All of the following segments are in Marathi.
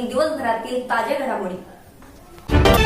घेऊया दिवसभरातील ताज्या घडामोडी.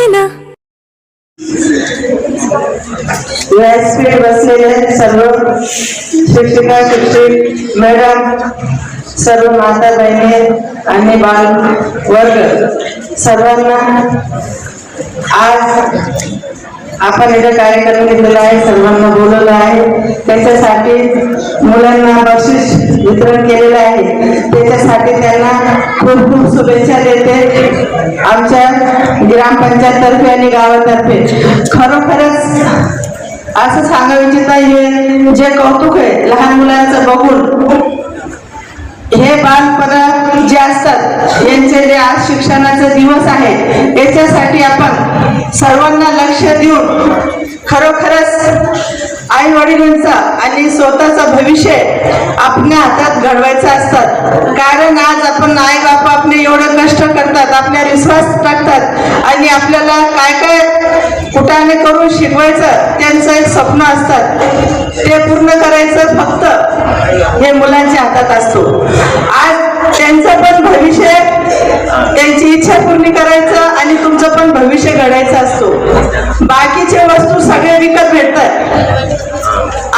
व्यासपीठ बसलेले सर्व. शिक्षिका शिक्षक मॅडम सर्व माता बहिणी आणि बाल वर्ग सर्वांना आज आपण इथे कार्यक्रम घेतलेला आहे सर्वांना बोलवलं आहे. त्याच्यासाठी मुलांना बक्षीस वितरण केलेलं आहे. त्याच्यासाठी त्यांना खूप खूप शुभेच्छा देते आमच्या ग्रामपंचायत तर्फे आणि गावातर्फे. खरोखरच असं सांगा इच्छित नाहीये जे कौतुक आहे लहान मुलांचं बघून. हे बालपणा जे असतात यांचे जे आज शिक्षणाचे दिवस आहे याच्यासाठी आपण सर्वांना लक्ष देऊन खरोखरच आई वडिलांचा आणि स्वतःचा भविष्य आपल्या हातात घडवायचं असतात कारण आज आपण आई बाप आपले एवढं कष्ट करतात आपल्या विश्वास टाकतात आणि आपल्याला काय काय कुठाने करून शिकवायचं त्यांचं स्वप्न असतात. ते पूर्ण करायचं फक्त हे मुलांच्या हातात असतो. आज त्यांचं पण भविष्य त्यांची इच्छा पूर्ण करायचं आणि तुमचं पण भविष्य घडायचं असतो. बाकीचे वस्तू सगळे विकत भेटतात.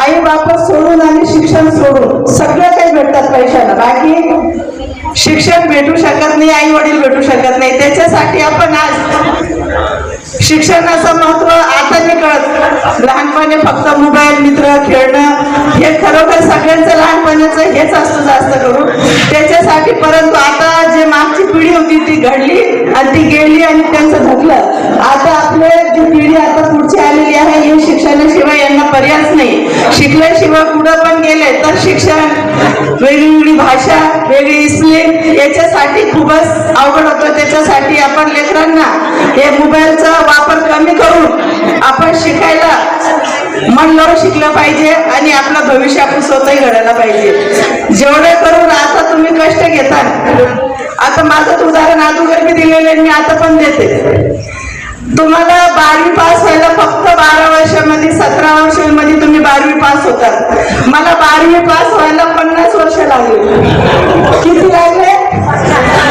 आई बाप सोडून आणि शिक्षण सोडून सगळं काही भेटतात पैशाला. बाकी शिक्षण भेटू शकत नाही आई वडील भेटू शकत नाही. त्याच्यासाठी आपण आज शिक्षणाचं महत्त्व आता नाही कळत लहानपणी फक्त मोबाईल मित्र खेळणं हे खरोखर सगळ्यांचं लहानपणाचं हेच असतं जास्त करून. त्याच्यासाठी परंतु आता पिढी होती ती घडली आणि ती गेली आणि त्यांचं धकलं आता आपले जी पिढी आता पुढची आलेली आहे हे शिक्षणाशिवाय यांना पर्यायच नाही. शिकल्याशिवाय पुढं पण गेले तर शिक्षण वेगळी भाषा वेगळी स्लीम याच्यासाठी खूपच अवघड होतं. त्याच्यासाठी आपण लेकरांना हे मोबाईलचा वापर कमी करून आपण शिकायला मन लावून शिकलं पाहिजे आणि आपलं भविष्य आपण स्वतःही घडायला पाहिजे. जेवढे करून आता तुम्ही कष्ट घेता आता माझं उदाहरण अगोदर मी दिलेले मी आता पण देते. तुम्हाला बारावी पास व्हायला फक्त बारा वर्षामध्ये सतरा वर्षांमध्ये तुम्ही बारावी पास होतात मला बारावी पास व्हायला पन्नास वर्ष लागले. किती लागले?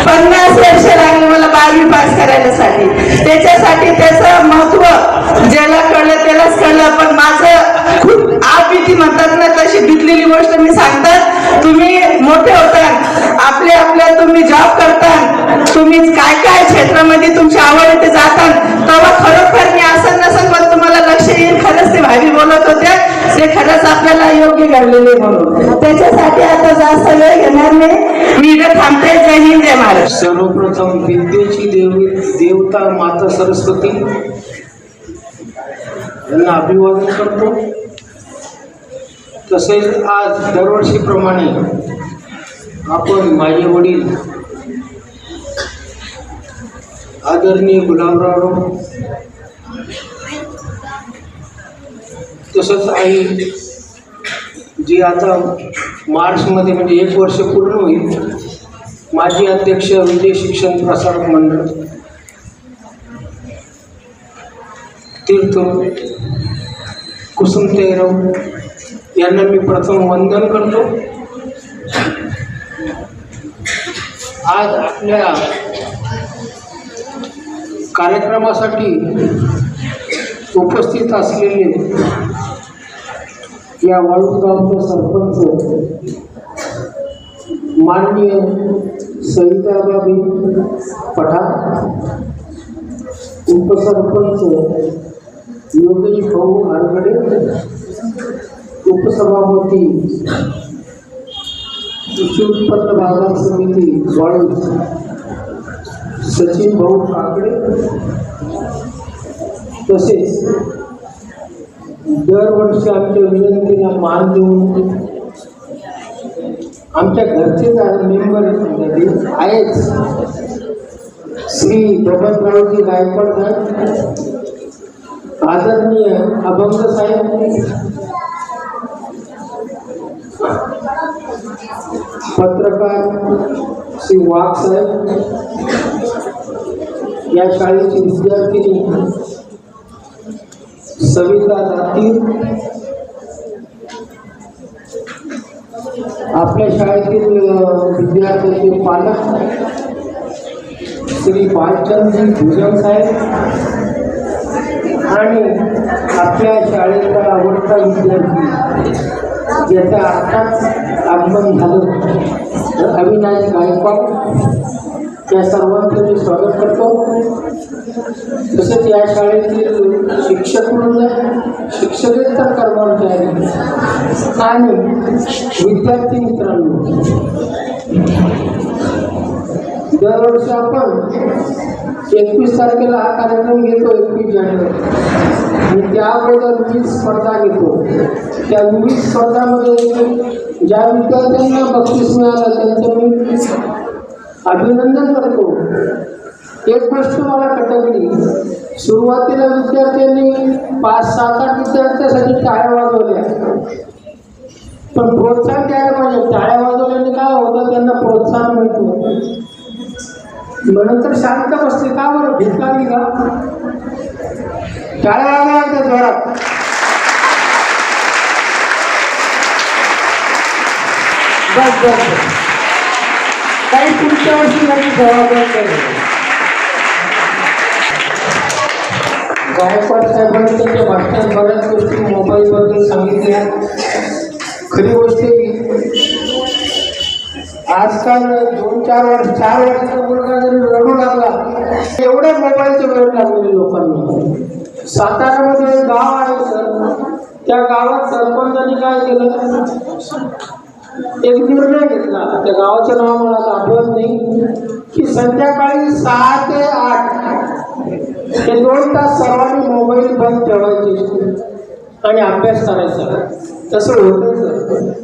पन्नास वर्ष लागले मला बारावी पास करायला साठी त्याच्यासाठी त्याचं महत्त्व ज्याला कळलं त्यालाच कळलं. पण माझं खूप आप भीती म्हणतात ना तशी बितलेली गोष्ट मी सांगतात. तुम्ही मोठे होतात आपल्याला तुम्ही जॉब करता तुम्ही काय काय क्षेत्रामध्ये तुमची आवड आहे ते जातात तेव्हा खरोखर मी असं नसं पण तुम्हाला लक्ष येईल खरंच ते भावी बोलत होत्या ते खरंच आपल्याला योग्य घडलेले म्हणून. त्याच्यासाठी आता जास्त वेळ घेणार नाही. मी इथं थांबते. जय हिंद जय महाराष्ट्र. सर्वप्रथम विद्येची देवी देवता माता सरस्वती यांना अभिवादन करतो. तसेच आज दरवर्षीप्रमाणे आपण माझे वडील आदरणीय गुलाबराव तसंच आई जी आता मार्चमध्ये म्हणजे एक वर्ष पूर्ण होईल माजी अध्यक्ष विजय शिक्षण प्रसारक मंडळ तीर्थ कुसुम तेरव यांना मी प्रथम वंदन करतो. आज आपल्या कार्यक्रमासाठी उपस्थित असलेले या वाळूगावचे सरपंच माननीय सविताबाबी पठाण उपसरपंच योगेश भाऊ आरगडे उपसभापती उत्पन्न बाज़ार समिती वाळूज सचिन भाऊ काकडे तसेच दरवर्षी आमच्या विनंतीला मान देऊन आमच्या मेंबर आहेच. श्री बबनरावजी गायकवाड साहेब, आदरणीय अभंग साहेब पत्रकार श्री वाघ साहेब या शाळेची विद्यार्थिनी सविता दातीर आपल्या शाळेतील विद्यार्थ्यांचे पालक श्री बालचंदजी भुजन साहेब आणि आपल्या शाळेचा आवडता विद्यार्थी ज्याचं आत्ताच आगमन झालं अविनाश गायकवाड त्या सर्वांचं मी स्वागत करतो. तसेच या शाळेतील शिक्षक म्हणून शिक्षकेतर कर्मचारी आणि विद्यार्थी मित्रांनो दरवर्षी आपण एकवीस तारखेला हा कार्यक्रम घेतो एकवीस जानेवारी. आणि त्या अगोदर विविध स्पर्धा घेतो. त्या विविध स्पर्धामध्ये ज्या विद्यार्थ्यांना बक्षीस मिळालं त्यांचं मी अभिनंदन करतो. एक गोष्ट मला कटकली. सुरुवातीला विद्यार्थ्यांनी पाच सात आठ विद्यार्थ्यांसाठी टाळ्या वाजवल्या. पण प्रोत्साहन द्यायला पाहिजे. टाळ्या वाजवल्याने काय होतं? त्यांना प्रोत्साहन मिळतो. मग नंतर शांत बसले. का बरं? भीत लागली का? टाळ्या वाजवा जोरात. बस बस बस. काही पुढच्या वर्षी नाही जबाबदार गायकवाड साहेबांनी त्यांच्या भाषणात बऱ्याच गोष्टी मोबाईलबद्दल सांगितल्या. खरी गोष्ट आजकाल दोन चार वर्ष चार वर्षाचा मुलगा जरी रडू लागला एवढ्या मोबाईलचे वेळ लागलेले लोकांना. साताऱ्यामध्ये एक गाव आहे सर. त्या गावात सरपंचांनी काय केलं? एक निर्णय घेतला. त्या गावाचं नाव मला आठवत नाही की संध्याकाळी सहा ते आठ हे दोन तास सर्वांनी मोबाईल बंद ठेवायचे आणि अभ्यास करायचा. तसं होतं सर.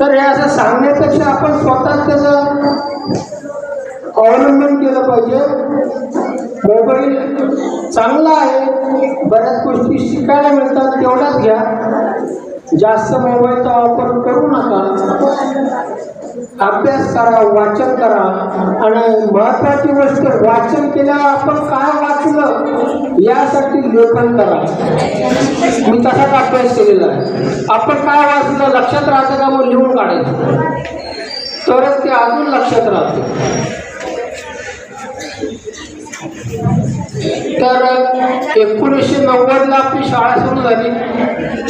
तर हे असं सांगण्यापेक्षा आपण स्वतःच त्याचं अवलंबन केलं पाहिजे. मोबाईल चांगला आहे बऱ्याच गोष्टी शिकायला मिळतात तेवढाच घ्या. जास्त मोबाईलचा वापर करू नका. अभ्यास करा वाचन करा. आणि महत्वाची गोष्ट वाचन केल्यावर आपण काय वाचलं यासाठी लेखन करा. मी तसाच अभ्यास केलेला आहे? आपण काय वाचलं लक्षात राहतं का मग लिहून काढायचं? तरच ते अजून लक्षात राहते. तर एकोणीसशे नव्वदला आपली शाळा सुरू झाली.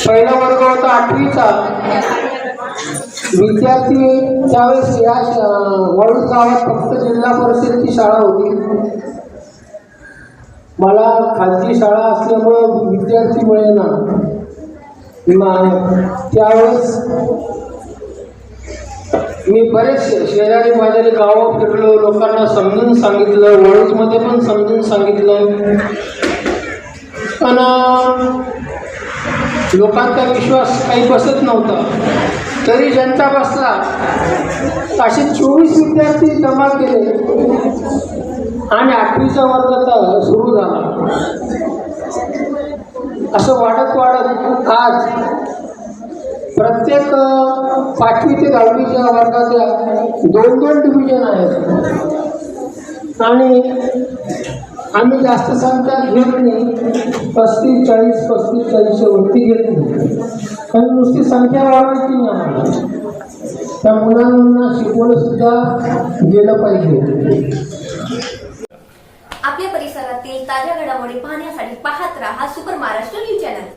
पहिला वर्ग होता आठवीचा. विद्यार्थी त्यावेळेस या श- वळूज गावात फक्त जिल्हा परिषदची शाळा होती. मला खाजगी शाळा असल्यामुळं विद्यार्थी मिळेना. त्यावेळेस मी बरेच शेजारी माझ्या गावं फिरलो लोकांना समजून सांगितलं वळूजमध्ये पण समजून सांगितलं. पण लोकांचा विश्वास काही बसत नव्हता. तरी जनता बसला. असे चोवीस विद्यार्थी जमा केले. आणि आठवीचा वर्ग तर सुरू झाला. असं वाढत वाढत आज प्रत्येक पाचवी ते दहावीच्या वर्गाच्या दोन दोन डिव्हिजन आहेत. आणि आम्ही जास्त संख्या घेत नाही. पस्तीस चाळीस पस्तीस चाळीस वरती घेत नाही. कारण नुसती संख्या वाढवायची नाही आम्हाला? त्या मुलांना शिकवलं सुद्धा गेलं पाहिजे. आपल्या परिसरातील ताज्या घडामोडी पाहण्यासाठी पाहत राहा सुपर महाराष्ट्र न्यूज चॅनल.